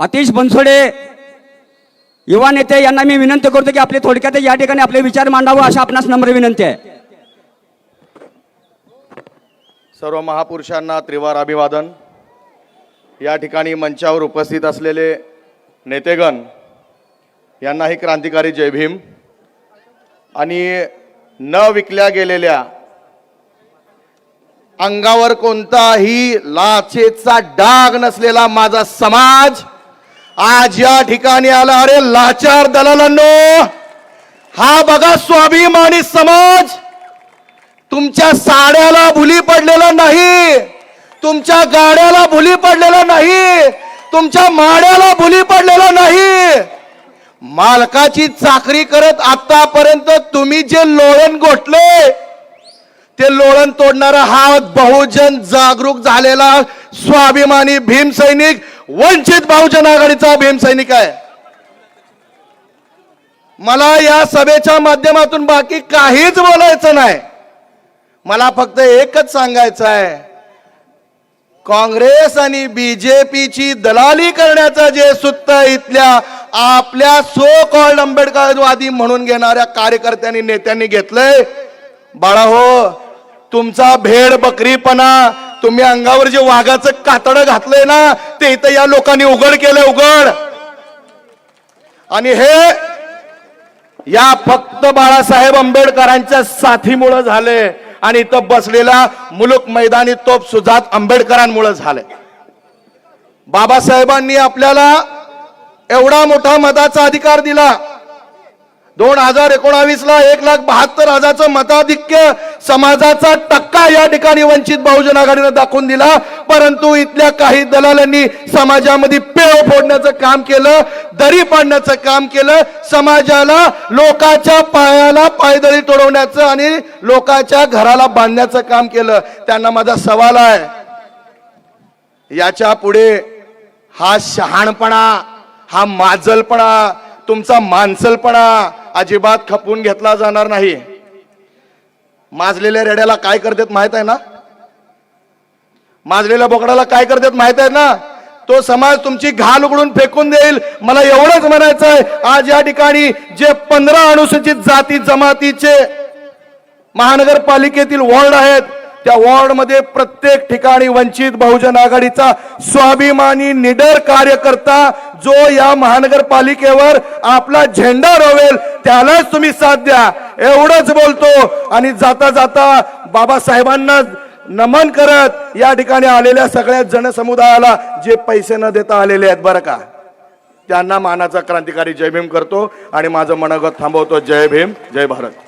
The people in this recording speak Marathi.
अतिश बनसोडे युवा नेते यांना मी विनंती करतो की आपले थोडक्यात या ठिकाणी आपले विचार मांडावं अशा आपणास नम्र विनंती आहे. सर्व महापुरुषांना त्रिवार अभिवादन. या ठिकाणी मंचावर उपस्थित असलेले नेतेगण यांनाही क्रांतिकारी जय भीम. आणि न विकल्या गेलेल्या अंगावर कोणताही लाचेचा डाग नसलेला माझा समाज आज या ठिकाणी आला. अरे लाचार दलालांनो हा बघा स्वाभिमानी समाज. तुमच्या साड्याला भुली पडलेला नाही तुमच्या गाड्याला भुली पडलेला नाही तुमच्या माड्याला भुली पडलेला नाही. मालकाची चाकरी करत आतापर्यंत तुम्ही जे लोळण गोठले ते लोळण तोडणारा हा बहुजन जागरूक झालेला स्वाभिमानी भीमसैनिक वंचित बहुजन आघाडीचा भीम सैनिक आहे. मला या सभेच्या माध्यमातून बाकी काहीच बोलायचं नाही. मला फक्त एकच सांगायचं आहे. काँग्रेस आणि बीजेपीची दलाली करण्याचं जे सुत्त इथल्या आपल्या सो कॉल्ड आंबेडकरवादी म्हणून घेणाऱ्या कार्यकर्त्यांनी नेत्यांनी घेतलंय. बाळा हो तुमचा भेड बकरीपणा तुम्ही अंगावर जे वाघाचं कातडं घातलंय ना ते इथं या लोकांनी उघड केलंय उघड. आणि हे या फक्त बाळासाहेब आंबेडकरांच्या साथीमुळं झाले आणि इथं बसलेला मुलुक मैदानी तोप सुजात आंबेडकरांमुळे झाले बाबासाहेबांनी आपल्याला एवढा मोठा मताचा अधिकार दिला. दोन हजार एकोणावीसला एक लाख बहात्तर हजारचं मताधिक्य समाजाचा टक्का या ठिकाणी वंचित बहुजन आघाडीनं दाखवून दिला. परंतु इथल्या काही दलालांनी समाजामध्ये पेव फोडण्याचं काम केलं दरी पाडण्याचं काम केलं. समाजाला लोकाच्या पायाला पायदळी तोडवण्याचं आणि लोकाच्या घराला बांधण्याचं काम केलं. त्यांना माझा सवाल आहे. याच्यापुढे हा शहाणपणा हा माजलपणा तुमचा माणसलपणा अजिबात खपवून घेतला जाणार नाही. माजलेल्या रेड्याला काय करतात माहीत आहे ना? माजलेल्या बोकडाला काय करतात माहीत आहे ना? तो समाज तुमची घाल उघडून फेकून देईल. मला एवढंच म्हणायचं आहे आज या ठिकाणी जे पंधरा अनुसूचित जाती जमातीचे महानगरपालिकेतील वॉर्ड आहेत त्या वॉर्डमध्ये प्रत्येक ठिकाणी वंचित बहुजन आघाडीचा स्वाभिमानी निडर कार्यकर्ता जो या महानगरपालिकेवर आपला झेंडा रोवेल त्यालाच तुम्ही साथ द्या. एवढंच बोलतो. आणि जाता जाता बाबासाहेबांना नमन करत या ठिकाणी आलेल्या सगळ्या जनसमुदायाला जे पैसे न देता आलेले आहेत बरं का? त्यांना मानाचा क्रांतिकारी जय भीम करतो आणि माझं मनगत थांबवतो. जय भीम जय भारत.